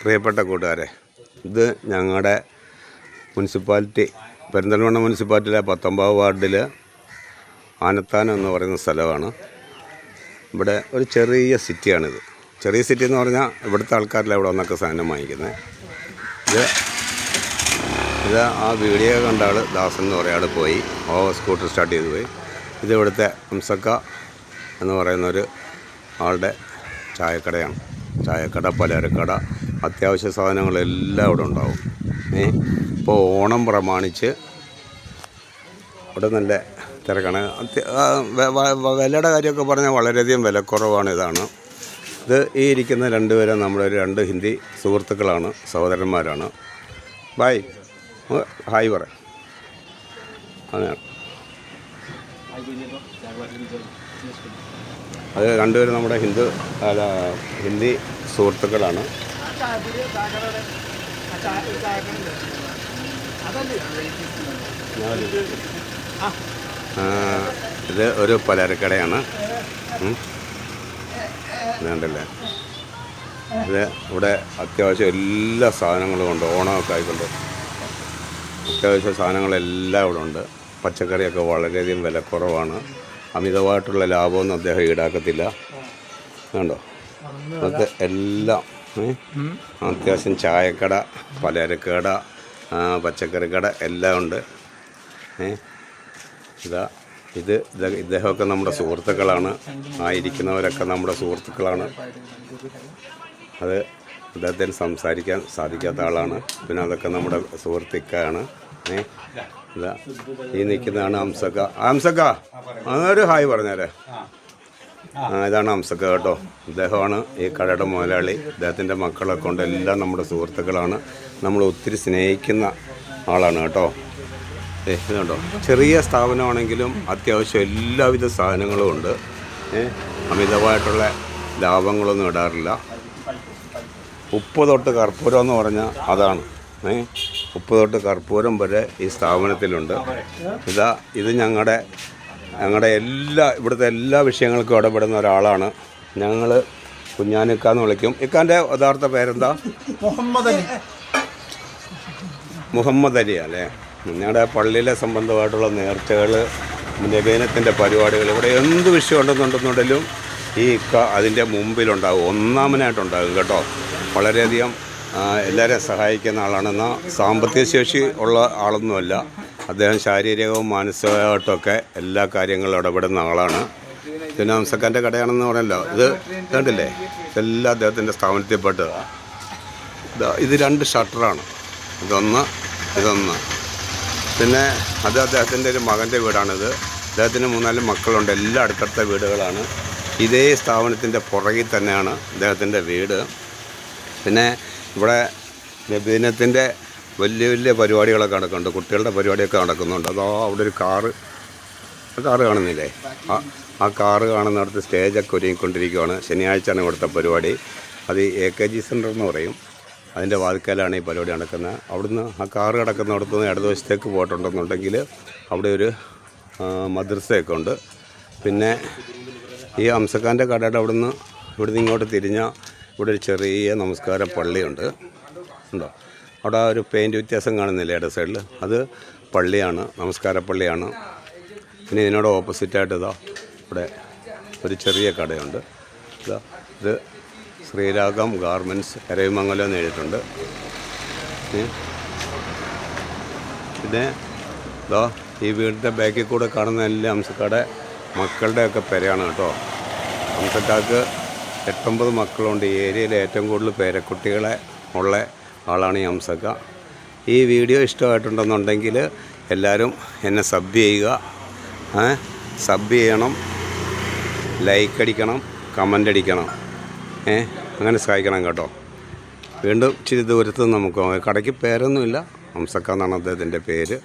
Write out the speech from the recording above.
പ്രിയപ്പെട്ട കൂട്ടുകാരെ ഇത് ഞങ്ങളുടെ മുനിസിപ്പാലിറ്റി പെരിന്തൽമണ്ണ മുനിസിപ്പാലിറ്റിയിലെ പത്തൊമ്പത് വാർഡിൽ ആനത്താനം എന്ന് പറയുന്ന സ്ഥലമാണ്. ഇവിടെ ഒരു ചെറിയ സിറ്റിയാണിത്. ചെറിയ സിറ്റി എന്ന് പറഞ്ഞാൽ ഇവിടുത്തെ ആൾക്കാരിലെ ഇവിടെ വന്നൊക്കെ സാധനം വാങ്ങിക്കുന്നത് ഇത് ഇത് ആ വീഡിയോ കണ്ട ആൾ ദാസൻ എന്ന് പറയുന്ന ആൾ പോയി ഓ സ്കൂട്ടർ സ്റ്റാർട്ട് ചെയ്ത് പോയി. ഇത് ഇവിടുത്തെ ഹംസക്ക എന്ന് പറയുന്ന ഒരു ആളുടെ ചായക്കടയാണ്. ചായക്കട പലചരക്കട അത്യാവശ്യ സാധനങ്ങളെല്ലാം അവിടെ ഉണ്ടാവും. ഏ ഇപ്പോൾ ഓണം പ്രമാണിച്ച് ഇവിടെ നല്ല തിരക്കാണ്. വിലയുടെ കാര്യമൊക്കെ പറഞ്ഞാൽ വളരെയധികം വിലക്കുറവാണ് ഇതാണ്. ഇത് ഈ ഇരിക്കുന്ന രണ്ടുപേരും നമ്മുടെ രണ്ട് ഹിന്ദി സുഹൃത്തുക്കളാണ് സഹോദരന്മാരാണ്. ബായ് ഹായ് പറ. അത് രണ്ടുപേരും നമ്മുടെ ഹിന്ദു അല്ല ഹിന്ദി സുഹൃത്തുക്കളാണ്. ഇത് ഒരു പലചരക്കടയാണ്. വേണ്ടല്ലേ ഇതുണ്ടല്ലേ? ഇത് ഇവിടെ അത്യാവശ്യം എല്ലാ സാധനങ്ങളും ഉണ്ട്. ഓണമൊക്കെ ആയിക്കൊണ്ട് അത്യാവശ്യ സാധനങ്ങളെല്ലാം ഇവിടെ ഉണ്ട്. പച്ചക്കറിയൊക്കെ വളരെയധികം വിലക്കുറവാണ്. അമിതമായിട്ടുള്ള ലാഭമൊന്നും അദ്ദേഹം ഈടാക്കത്തില്ല. കണ്ടോ? അത് എല്ലാം? അത്യാവശ്യം ചായക്കട പലചരക്കട പച്ചക്കറി കട എല്ലാം ഉണ്ട്. ഇതാ ഇത് ഇദ്ദേഹമൊക്കെ നമ്മുടെ സുഹൃത്തുക്കളാണ്. ആയിരിക്കുന്നവരൊക്കെ നമ്മുടെ സുഹൃത്തുക്കളാണ്. അത് അദ്ദേഹത്തിന് സംസാരിക്കാൻ സാധിക്കാത്ത ആളാണ്. പിന്നെ അതൊക്കെ നമ്മുടെ സുഹൃത്തുക്കാണ്. ഇതാ ഈ നിൽക്കുന്നതാണ് ഹംസക്ക. ഹംസക്ക ഒരു ഹായ് പറഞ്ഞേരെ. ഇതാണ് ഹംസക്ക കേട്ടോ. ഇദ്ദേഹമാണ് ഈ കടയുടെ മുതലാളി. ഇദ്ദേഹത്തിന്റെ മക്കളൊക്കെ കൊണ്ട് എല്ലാം നമ്മുടെ സുഹൃത്തുക്കളാണ്. നമ്മൾ ഒത്തിരി സ്നേഹിക്കുന്ന ആളാണ് കേട്ടോ. ഇതുണ്ടോ? ചെറിയ സ്ഥാപനമാണെങ്കിലും അത്യാവശ്യം എല്ലാവിധ സാധനങ്ങളും ഉണ്ട്. അമിതമായിട്ടുള്ള ലാഭങ്ങളൊന്നും ഇടാറില്ല. ഉപ്പ് തൊട്ട് കർപ്പൂരം എന്ന് പറഞ്ഞാൽ അതാണ്. ഏ ഉപ്പ് തൊട്ട് കർപ്പൂരം വരെ ഈ സ്ഥാപനത്തിലുണ്ട്. ഇതാ ഇത് ഞങ്ങളുടെ ഞങ്ങളുടെ എല്ലാ ഇവിടുത്തെ എല്ലാ വിഷയങ്ങൾക്കും ഇടപെടുന്ന ഒരാളാണ്. ഞങ്ങൾ കുഞ്ഞാനിക്ക എന്ന് വിളിക്കും. ഇക്കാന്റെ യഥാർത്ഥ പേരെന്താ? മുഹമ്മദ് അലി. മുഹമ്മദ് അലി അല്ലേ? ഞങ്ങളുടെ പള്ളിയിലെ സംബന്ധമായിട്ടുള്ള നേർച്ചകൾ നിവേദനത്തിന്റെ പരിപാടികൾ ഇവിടെ എന്ത് വിഷയം ഉണ്ടെന്നുണ്ടെന്നുണ്ടെങ്കിലും ഈ ഇക്ക അതിന്റെ മുമ്പിലുണ്ടാകും ഒന്നാമനായിട്ടുണ്ടാകും കേട്ടോ. വളരെയധികം എല്ലാവരെയും സഹായിക്കുന്ന ആളാണെന്ന സാമ്പത്തിക ശേഷി ഉള്ള ആളൊന്നുമല്ല. അദ്ദേഹം ശാരീരികവും മാനസികമായിട്ടൊക്കെ എല്ലാ കാര്യങ്ങളും ഇടപെടുന്ന ആളാണ്. പിന്നെ ഹംസക്കാന്റെ കടയാണെന്ന് പറഞ്ഞല്ലോ. ഇത് കണ്ടില്ലേ? ഇതെല്ലാം അദ്ദേഹത്തിന്റെ സ്ഥാപനത്തിൽപ്പെട്ടതാണ് ഇത് രണ്ട് ഷട്ടറാണ്. ഇതൊന്ന് ഇതൊന്ന്. പിന്നെ അത് അദ്ദേഹത്തിന്റെ ഒരു മകന്റെ വീടാണിത്. അദ്ദേഹത്തിന് മൂന്നാൽ മക്കളുണ്ട്. എല്ലാ അടുത്തടുത്ത വീടുകളാണ്. ഇതേ സ്ഥാപനത്തിന്റെ പുറകിൽ തന്നെയാണ് അദ്ദേഹത്തിന്റെ വീട്. പിന്നെ ഇവിടെ നബീനത്തിന്റെ വലിയ വലിയ പരിപാടികളൊക്കെ നടക്കുന്നുണ്ട്. കുട്ടികളുടെ പരിപാടിയൊക്കെ നടക്കുന്നുണ്ട്. അതോ അവിടെ ഒരു കാറ്. കാറ് കാണുന്നില്ലേ? ആ ആ കാറ് കാണുന്നിടത്ത് സ്റ്റേജൊക്കെ ഒരുങ്ങിക്കൊണ്ടിരിക്കുകയാണ് ശനിയാഴ്ചയാണ് ഇവിടുത്തെ പരിപാടി. അത് എ കെ ജി സെന്റർ എന്ന് പറയും. അതിന്റെ വാതിക്കലാണ് ഈ പരിപാടി നടക്കുന്നത്. അവിടുന്ന് ആ കാറ് കിടക്കുന്നിടത്ത് നിന്ന് ഇടതുവശത്തേക്ക് പോയിട്ടുണ്ടെന്നുണ്ടെങ്കിൽ അവിടെ ഒരു മദ്രസയൊക്കെ ഉണ്ട്. പിന്നെ ഈ അംസക്കാന്റെ കടയുടെ അവിടുന്ന് ഇവിടുന്ന് ഇങ്ങോട്ട് തിരിഞ്ഞാൽ ഇവിടെ ഒരു ചെറിയ നമസ്കാര പള്ളിയുണ്ട്. ഉണ്ടോ? അവിടെ ഒരു പെയിന്റ് വ്യത്യാസം കാണുന്നില്ല ഇട സൈഡിൽ അത് പള്ളിയാണ് നമസ്കാര പള്ളിയാണ്. പിന്നെ ഇതിനോട് ഓപ്പോസിറ്റായിട്ട് ഇതാ ഇവിടെ ഒരു ചെറിയ കടയുണ്ട്. ഇതാ ഇത് ശ്രീരാഗം ഗാർമെന്റ്സ് എരവിമംഗലം എന്ന് എഴുതിയിട്ടുണ്ട്. പിന്നെ ഇതാ ഈ വീടിന്റെ ബാക്കിൽ കൂടെ കാണുന്ന എല്ലാ അംസക്കാടെ മക്കളുടെയൊക്കെ പെരയാണ് കേട്ടോ. അംസക്കാർക്ക് എട്ടൊമ്പത് മക്കളുണ്ട്. ഈ ഏരിയയിൽ ഏറ്റവും കൂടുതൽ പേരക്കുട്ടികളെ ഉള്ള ആളാണ് ഈ അംസക്ക ഈ വീഡിയോ ഇഷ്ടമായിട്ടുണ്ടെന്നുണ്ടെങ്കിൽ എല്ലാവരും എന്നെ സബ് ചെയ്യുക. സബ് ചെയ്യണം. ലൈക്ക് അടിക്കണം. കമന്റ് അടിക്കണം. ഏ അങ്ങനെ സഹായിക്കണം കേട്ടോ. വീണ്ടും ഇച്ചിരി ദൂരത്ത് നമുക്ക്. കടയ്ക്ക് പേരൊന്നുമില്ല. ഹംസക്ക എന്നാണ് അദ്ദേഹത്തിന്റെ പേര്.